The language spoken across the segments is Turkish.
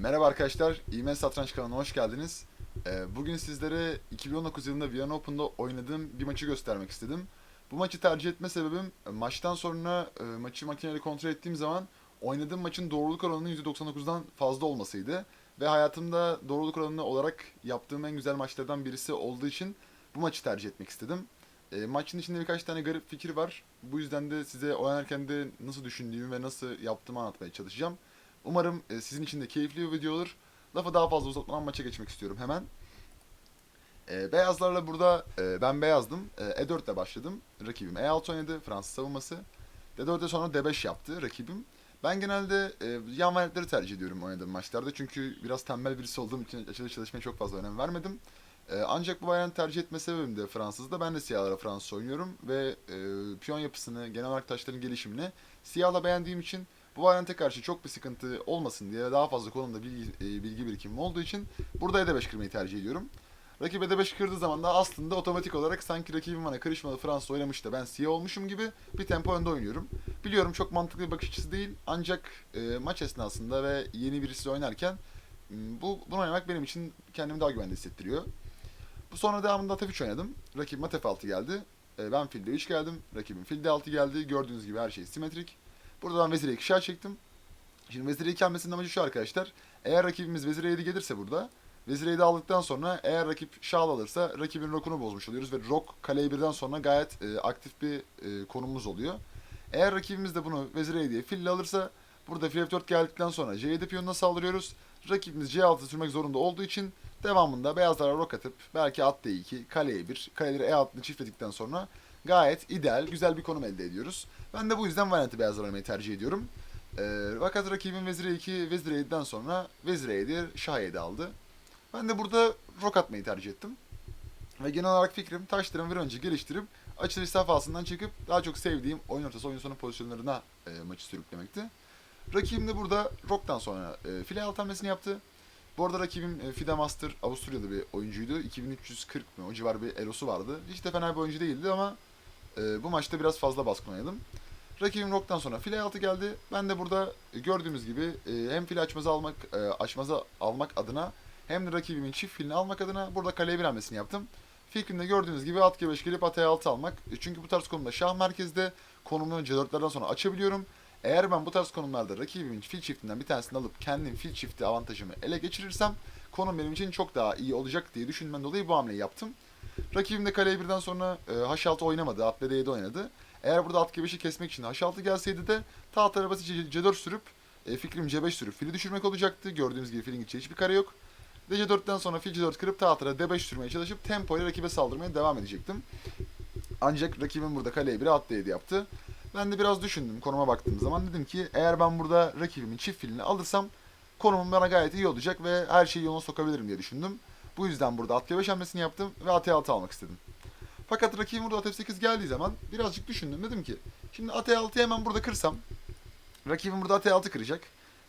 Merhaba arkadaşlar, İmen Satranç kanalına hoş geldiniz. Ee, Bugün sizlere 2019 yılında Viyana Open'da oynadığım bir maçı göstermek istedim. Bu maçı tercih etme sebebim, e, maçtan sonra e, maçı makineyle kontrol ettiğim zaman oynadığım maçın doğruluk oranının %99'dan fazla olmasıydı. Ve hayatımda doğruluk oranı olarak yaptığım en güzel maçlardan birisi olduğu için bu maçı tercih etmek istedim. E, maçın içinde birkaç tane garip fikir var. Bu yüzden de size oynarken de nasıl düşündüğümü ve nasıl yaptığımı anlatmaya çalışacağım. Umarım e, sizin için de keyifli bir video olur. Lafı daha fazla uzatmadan maça geçmek istiyorum hemen. E, beyazlarla burada e, ben beyazdım. E, E4 ile başladım. Rakibim E6 oynadı. Fransız savunması. D4'e sonra D5 yaptı rakibim. Ben genelde yan variantleri tercih ediyorum oynadığım maçlarda. Çünkü biraz tembel birisi olduğum için açılı çalışmaya çok fazla önem vermedim. Ancak bu variant tercih etme sebebim de Fransız'da. Ben de siyahlara Fransız oynuyorum. Ve e, piyon yapısını, genel olarak taşların gelişimini siyahla beğendiğim için bu varyante karşı çok bir sıkıntı olmasın diye daha fazla konumda bilgi, e, bilgi birikimim olduğu için burada E5 kırmayı tercih ediyorum. Rakip E5 kırdığı zaman da aslında otomatik olarak sanki rakibim bana karışmalı Fransa oynamış da ben siyah olmuşum gibi bir tempo önde oynuyorum. Biliyorum çok mantıklı bir bakış açısı değil ancak e, maç esnasında ve yeni birisi oynarken bu bunu oynamak benim için kendimi daha güvende hissettiriyor. Bu sonra devamında Atef 3 oynadım. Rakibim Atef 6 geldi. E, ben filde 3 geldim. Rakibim filde 6 geldi. Gördüğünüz gibi her şey simetrik. Burada ben vezire 2 şah çektim. Şimdi vezire 2 hamlesinin amacı şu arkadaşlar. Eğer rakibimiz vezire 7 gelirse burada Vezire 7 aldıktan sonra eğer rakip şah alırsa rakibin rokunu bozmuş oluyoruz ve rok kale birden sonra gayet e, aktif bir e, konumumuz oluyor. Eğer rakibimiz de bunu vezire 7'ye fille alırsa burada fil f4 geldikten sonra c7 piyonuna saldırıyoruz. Rakibimiz c6 sürmek zorunda olduğu için devamında beyazlara rok atıp belki at d2, kale e1, kaleleri e6'ını çiftledikten sonra gayet ideal, güzel bir konum elde ediyoruz. Ben de bu yüzden variantı beyazlar oynamayı tercih ediyorum. Ee, fakat rakibim vezire 2, vezire 7'den sonra vezire 7, şah 7 aldı. Ben de burada rok atmayı tercih ettim. Ve genel olarak fikrim taşların bir önce geliştirip açılış safhasından çıkıp daha çok sevdiğim oyun ortası oyun sonu pozisyonlarına e, maçı sürüklemekti. Rakibim de burada Rock'tan sonra e, file alt hamlesini yaptı. Bu arada rakibim e, Fide Master Avusturyalı bir oyuncuydu. 2340 mı o civar bir elosu vardı. Hiç de fena bir oyuncu değildi ama e, bu maçta biraz fazla baskın oynadım. Rakibim Rock'tan sonra file altı geldi. Ben de burada e, gördüğümüz gibi e, hem file açmazı almak e, açmazı almak adına hem de rakibimin çift filini almak adına burada kaleye bir hamlesini yaptım. Fikrimde gördüğünüz gibi at G5 gelip at E6 almak. E, Çünkü bu tarz konumda şah merkezde konumunu C4'lerden sonra açabiliyorum. Eğer ben bu tarz konumlarda rakibimin fil çiftinden bir tanesini alıp kendim fil çifti avantajımı ele geçirirsem konum benim için çok daha iyi olacak diye düşünmem dolayı bu hamleyi yaptım. Rakibim de kaleye birden sonra e, H6 oynamadı. At D7 oynadı. Eğer burada at G5'i kesmek için H6 gelseydi de taht arabası C4 sürüp e, fikrim C5 sürüp fili düşürmek olacaktı. Gördüğünüz gibi filin gideceği hiçbir kare yok. DC4'ten sonra fil C4 kırıp tahtıra D5 sürmeye çalışıp tempoyla rakibe saldırmaya devam edecektim. Ancak rakibim burada kaleye bir at D7 yaptı. Ben de biraz düşündüm konuma baktığım zaman. Dedim ki eğer ben burada rakibimin çift filini alırsam konumum bana gayet iyi olacak ve her şeyi yoluna sokabilirim diye düşündüm. Bu yüzden burada at G5 hamlesini yaptım ve at E6 almak istedim. Fakat rakibim burada at F8 geldiği zaman birazcık düşündüm. Dedim ki şimdi at E6'yı hemen burada kırsam rakibim burada at E6 kıracak.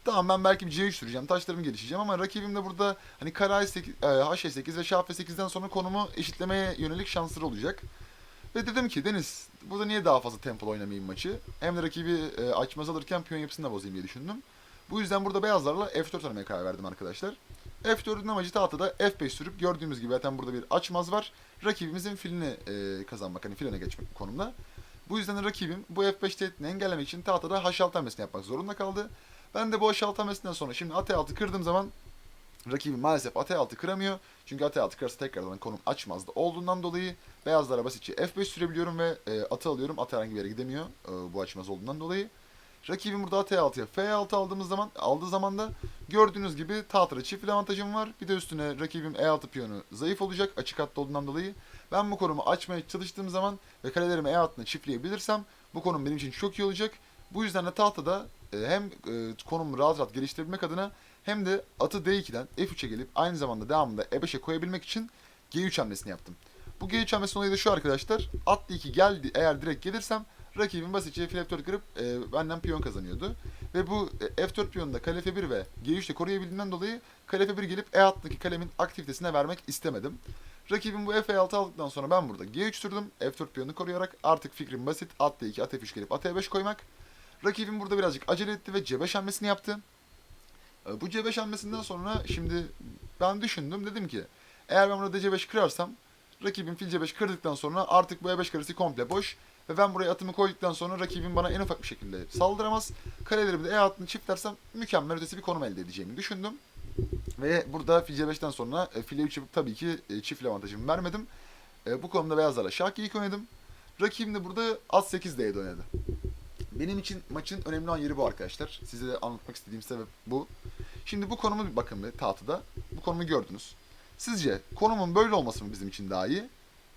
Tamam ben belki bir C3 süreceğim. Taşlarımı gelişeceğim ama rakibim de burada hani kara H8, e, H8 ve şah F8'den sonra konumu eşitlemeye yönelik şansları olacak. Ve dedim ki Deniz burada niye daha fazla tempolu oynamayayım maçı? Hem de rakibi e, açmaz alırken piyon yapısını da bozayım diye düşündüm. Bu yüzden burada beyazlarla F4 oynamaya karar verdim arkadaşlar. F4'ün amacı tahtada F5 sürüp gördüğümüz gibi zaten burada bir açmaz var. Rakibimizin filini e, kazanmak, hani filine geçmek konumda. Bu yüzden rakibim bu F5 tehditini engellemek için tahtada H6 hamlesini yapmak zorunda kaldı. Ben de bu H6 hamlesinden sonra şimdi at E6 kırdığım zaman rakibim maalesef at E6 kıramıyor. Çünkü at E6 kırarsa tekrardan konum açmazdı olduğundan dolayı beyazlara basitçe F5 sürebiliyorum ve e, atı alıyorum. At herhangi bir yere gidemiyor e, bu açmaz olduğundan dolayı. Rakibim burada at E6'ya F6 aldığımız zaman aldığı zaman da gördüğünüz gibi tahtada çift avantajım var. Bir de üstüne rakibim E6 piyonu zayıf olacak açık hatta olduğundan dolayı. Ben bu konumu açmaya çalıştığım zaman ve kalelerimi E6'ına çiftleyebilirsem bu konum benim için çok iyi olacak. Bu yüzden de tahtada e, hem e, konumu rahat rahat geliştirebilmek adına hem de atı D2'den F3'e gelip aynı zamanda devamında E5'e koyabilmek için G3 hamlesini yaptım. Bu G3 hamlesinin olayı da şu arkadaşlar. At D2 geldi eğer direkt gelirsem rakibim basitçe fil F4 kırıp e, benden piyon kazanıyordu. Ve bu e, F4 piyonunu da kale F1 ve G3'te koruyabildiğimden dolayı kale F1 gelip E6'daki kalemin aktivitesine vermek istemedim. Rakibim bu F6 aldıktan sonra ben burada G3 sürdüm. F4 piyonunu koruyarak artık fikrim basit. At D2, at F3 gelip at E5 koymak. Rakibim burada birazcık acele etti ve C5 hamlesini yaptı. E, bu C5 hamlesinden sonra şimdi ben düşündüm dedim ki eğer ben burada C5 kırarsam rakibim fil C5 kırdıktan sonra artık bu E5 karesi komple boş ve ben buraya atımı koyduktan sonra rakibim bana en ufak bir şekilde saldıramaz. Karelerimi de E hattını çiftlersem mükemmel ötesi bir konum elde edeceğimi düşündüm. Ve burada fil C5'ten sonra e, file 3 yapıp tabii ki e, çift avantajımı vermedim. E, bu konuda beyazlarla şah ilk oynadım. Rakibim de burada at 8 D'ye oynadı. Benim için maçın önemli olan yeri bu arkadaşlar. Size de anlatmak istediğim sebep bu. Şimdi bu konumu bir bakın bir tahtada. Bu konumu gördünüz. Sizce konumun böyle olması mı bizim için daha iyi?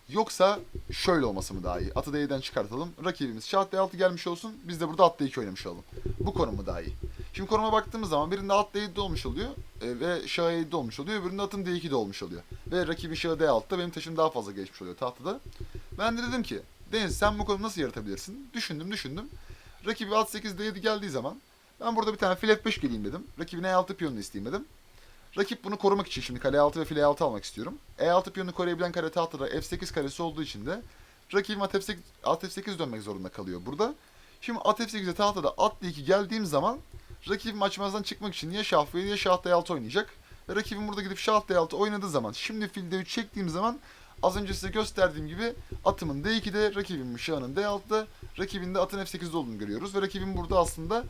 Yoksa şöyle olması mı daha iyi? Atı D'den çıkartalım. Rakibimiz şah D6 gelmiş olsun. Biz de burada at D2 oynamış olalım. Bu konum mu daha iyi? Şimdi konuma baktığımız zaman birinde at D7'de olmuş oluyor e, ve şah E7'de olmuş oluyor. Öbüründe atım D2'de olmuş oluyor. Ve rakibin şahı D6'da benim taşım daha fazla geçmiş oluyor tahtada. Ben de dedim ki Deniz sen bu konumu nasıl yaratabilirsin? Düşündüm düşündüm. Rakibi at 8 D7 geldiği zaman ben burada bir tane fil F5 geleyim dedim. Rakibin E6 piyonunu isteyeyim dedim. Rakip bunu korumak için şimdi kale 6 ve file 6 almak istiyorum. E6 piyonunu koruyabilen kare tahtada F8 karesi olduğu için de rakibim at F8, at F8 dönmek zorunda kalıyor burada. Şimdi at F8'e tahtada at D2 geldiğim zaman rakibim açmazdan çıkmak için ya şah ya şah D6 oynayacak. Ve rakibim burada gidip şah D6 oynadığı zaman şimdi fil D3 çektiğim zaman az önce size gösterdiğim gibi atımın D2'de rakibimin şahının D6'da rakibin de atın F8'de olduğunu görüyoruz. Ve rakibim burada aslında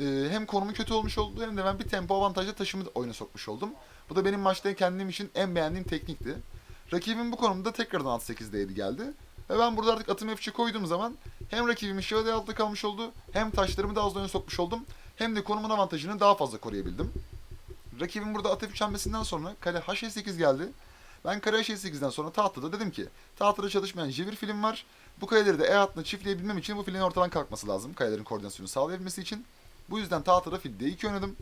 e, hem konumu kötü olmuş oldu hem de ben bir tempo avantajla taşımı oyuna sokmuş oldum. Bu da benim maçta kendim için en beğendiğim teknikti. Rakibim bu konumda tekrardan at 8'deydi geldi. Ve ben burada artık atımı F3'e koyduğum zaman hem rakibimin şahı D6'da kalmış oldu hem taşlarımı daha az oyuna sokmuş oldum. Hem de konumun avantajını daha fazla koruyabildim. Rakibim burada at F3 hamlesinden sonra kale H8 geldi. Ben kare H8'den sonra tahtada dedim ki tahtada çalışmayan J1 film var. Bu kareleri de E hattına çiftleyebilmem için bu filin ortadan kalkması lazım. Karelerin koordinasyonu sağlayabilmesi için. Bu yüzden tahtada fil D2 oynadım.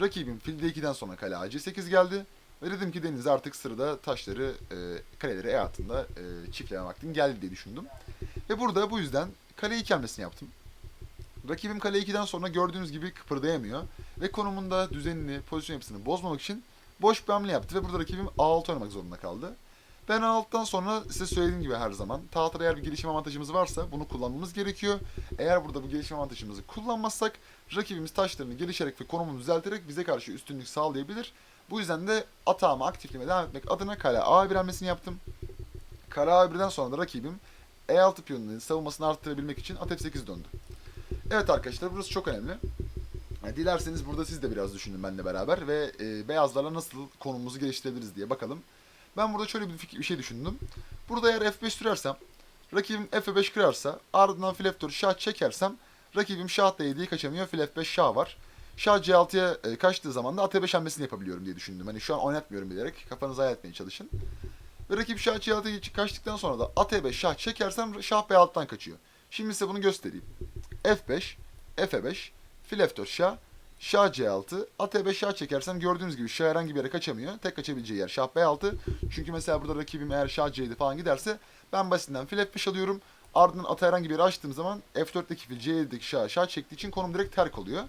Rakibim fil D2'den sonra kale AC8 geldi. Ve dedim ki Deniz artık sırada taşları, e, kareleri E hattında e, çiftleme vaktin geldi diye düşündüm. Ve burada bu yüzden kale 2 hamlesini yaptım. Rakibim kale 2'den sonra gördüğünüz gibi kıpırdayamıyor. Ve konumunda düzenini, pozisyon yapısını bozmamak için boş bir hamle yaptı ve burada rakibim A6 oynamak zorunda kaldı. Ben A6'dan sonra size söylediğim gibi her zaman tahtada eğer bir gelişim avantajımız varsa bunu kullanmamız gerekiyor. Eğer burada bu gelişim avantajımızı kullanmazsak rakibimiz taşlarını gelişerek ve konumunu düzelterek bize karşı üstünlük sağlayabilir. Bu yüzden de atağımı aktiflemeye devam etmek adına kale A1 hamlesini yaptım. Kale A1'den sonra da rakibim E6 piyonunun savunmasını arttırabilmek için at F8 döndü. Evet arkadaşlar burası çok önemli. Yani dilerseniz burada siz de biraz düşünün benimle beraber ve e, beyazlarla nasıl konumumuzu geliştirebiliriz diye bakalım. Ben burada şöyle bir, fikir, bir şey düşündüm. Burada eğer F5 sürersem, rakibim F5 kırarsa, ardından fil F4 şah çekersem, rakibim şah D7'yi kaçamıyor, fil F5 şah var. Şah C6'ya e, kaçtığı zaman da at E5 hamlesini yapabiliyorum diye düşündüm. Hani şu an oynatmıyorum bilerek, kafanızı hayal etmeye çalışın. Ve rakip şah C6'ya kaçtıktan sonra da at E5 şah çekersem şah B6'dan kaçıyor. Şimdi size bunu göstereyim. F5, F5, fil F4 şah, Şah C6, at E5 şah çekersem gördüğünüz gibi şah herhangi bir yere kaçamıyor. Tek kaçabileceği yer şah B6. Çünkü mesela burada rakibim eğer şah C7 falan giderse ben basitinden fil F5 alıyorum. Ardından atı herhangi bir yere açtığım zaman F4'teki fil C7'deki şah şah çektiği için konum direkt terk oluyor.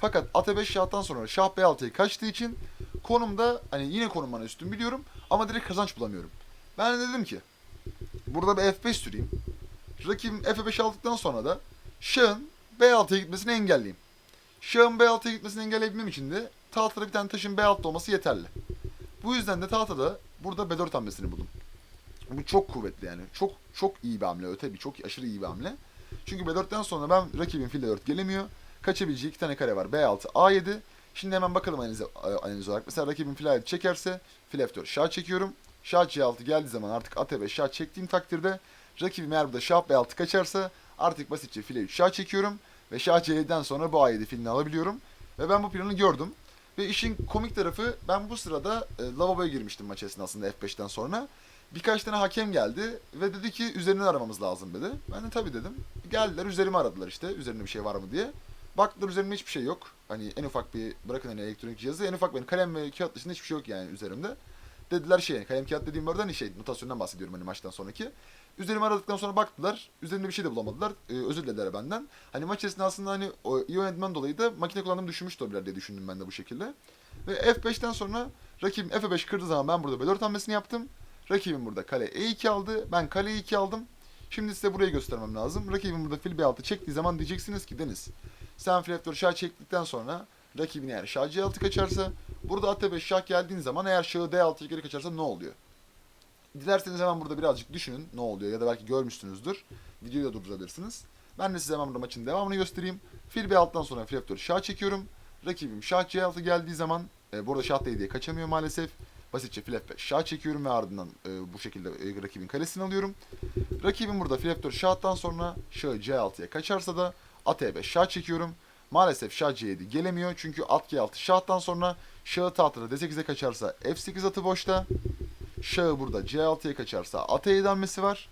Fakat at E5 şahtan sonra şah B6'ya kaçtığı için konumda hani yine konum bana üstün biliyorum ama direkt kazanç bulamıyorum. Ben de dedim ki burada bir F5 süreyim. Rakibim F5 aldıktan sonra da şahın B6'ya gitmesini engelleyeyim. Şahın B6'ya gitmesini engelleyebilmem için de tahtada bir tane taşın B6'da olması yeterli. Bu yüzden de tahtada burada B4 hamlesini buldum. Bu çok kuvvetli yani. Çok çok iyi bir hamle. Öte bir çok aşırı iyi bir hamle. Çünkü B4'ten sonra ben rakibin fil 4 gelemiyor. Kaçabileceği iki tane kare var. B6, A7. Şimdi hemen bakalım analiz, analiz olarak. Mesela rakibin fil 7 çekerse fil F4 şah çekiyorum. Şah C6 geldiği zaman artık at E5 şah çektiğim takdirde rakibim eğer burada şah B6 kaçarsa artık basitçe file 3 şah çekiyorum. Ve Şah C7'den sonra bu A7 filini alabiliyorum. Ve ben bu planı gördüm. Ve işin komik tarafı ben bu sırada e, lavaboya girmiştim maç esnasında F5'ten sonra. Birkaç tane hakem geldi ve dedi ki üzerinden aramamız lazım dedi. Ben de tabii dedim. Geldiler üzerimi aradılar işte üzerinde bir şey var mı diye. Baktılar üzerimde hiçbir şey yok. Hani en ufak bir bırakın hani elektronik cihazı en ufak benim kalem ve kağıt dışında hiçbir şey yok yani üzerimde. Dediler şey kalem kağıt dediğim orada hani şey notasyondan bahsediyorum hani maçtan sonraki. Üzerime aradıktan sonra baktılar. Üzerimde bir şey de bulamadılar. Ee, özür dilediler benden. Hani maç esnasında hani o iyi oynadığımdan dolayı da makine kullandığımı düşünmüş olabilirler diye düşündüm ben de bu şekilde. Ve F5'ten sonra rakibim F5 kırdığı zaman ben burada B4 hamlesini yaptım. Rakibim burada kale E2 aldı. Ben kale E2 aldım. Şimdi size burayı göstermem lazım. Rakibim burada fil B6 çektiği zaman diyeceksiniz ki Deniz sen fil F4 şah çektikten sonra rakibin eğer şah C6 kaçarsa burada at E5 şah geldiğin zaman eğer şahı D6'ya geri kaçarsa ne oluyor? Dilerseniz hemen burada birazcık düşünün ne oluyor ya da belki görmüşsünüzdür. Videoyu da durdurabilirsiniz. Ben de size hemen burada maçın devamını göstereyim. Fil B6'dan sonra fil F4 şah çekiyorum. Rakibim şah C6 geldiği zaman e, burada şah D kaçamıyor maalesef. Basitçe fil F5 şah çekiyorum ve ardından e, bu şekilde e, rakibin kalesini alıyorum. Rakibim burada fil F4 şahtan sonra şahı C6'ya kaçarsa da at E5 şah çekiyorum. Maalesef şah C7 gelemiyor çünkü at G6 şahtan sonra şahı tahtada D8'e kaçarsa F8 atı boşta. Şahı burada C6'ya kaçarsa at E7 hamlesi var.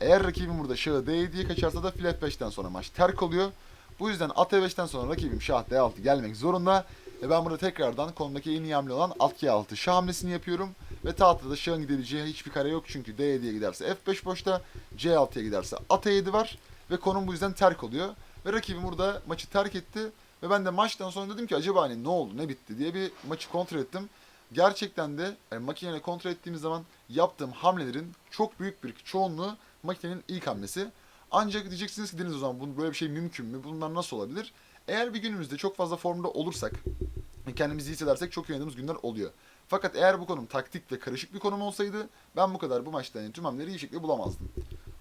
Eğer rakibim burada şahı D7'ye kaçarsa da fil F5'ten sonra maç terk oluyor. Bu yüzden at E5'ten sonra rakibim şah D6 gelmek zorunda. Ve ben burada tekrardan konudaki en iyi hamle olan at G6 şah hamlesini yapıyorum. Ve tahtada da şahın gidebileceği hiçbir kare yok. Çünkü D7'ye giderse F5 boşta, C6'ya giderse at E7 var. Ve konum bu yüzden terk oluyor. Ve rakibim burada maçı terk etti. Ve ben de maçtan sonra dedim ki acaba hani ne oldu, ne bitti diye bir maçı kontrol ettim. Gerçekten de yani makineyle kontrol ettiğimiz zaman yaptığım hamlelerin çok büyük bir çoğunluğu makinenin ilk hamlesi. Ancak diyeceksiniz ki Deniz o zaman böyle bir şey mümkün mü? Bunlar nasıl olabilir? Eğer bir günümüzde çok fazla formda olursak, kendimizi iyi hissedersek çok oynadığımız günler oluyor. Fakat eğer bu konum taktik ve karışık bir konum olsaydı ben bu kadar bu maçta yani tüm hamleleri iyi şekilde bulamazdım.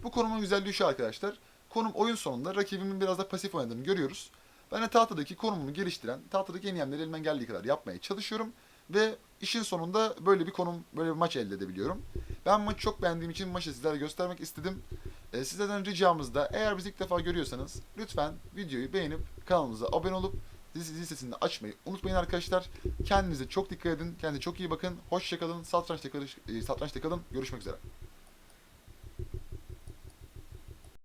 Bu konumun güzelliği şu arkadaşlar. Konum oyun sonunda rakibimin biraz da pasif oynadığını görüyoruz. Ben de tahtadaki konumumu geliştiren, tahtadaki en iyi hamleleri elimden geldiği kadar yapmaya çalışıyorum. Ve işin sonunda böyle bir konum, böyle bir maç elde edebiliyorum. Ben maçı çok beğendiğim için maçı sizlere göstermek istedim. Ee, sizlerden ricamız da eğer bizi ilk defa görüyorsanız lütfen videoyu beğenip kanalımıza abone olup zil sesini açmayı unutmayın arkadaşlar. Kendinize çok dikkat edin. Kendinize çok iyi bakın. Hoşçakalın. Satrançta kalın. Satrançta kalın. Görüşmek üzere.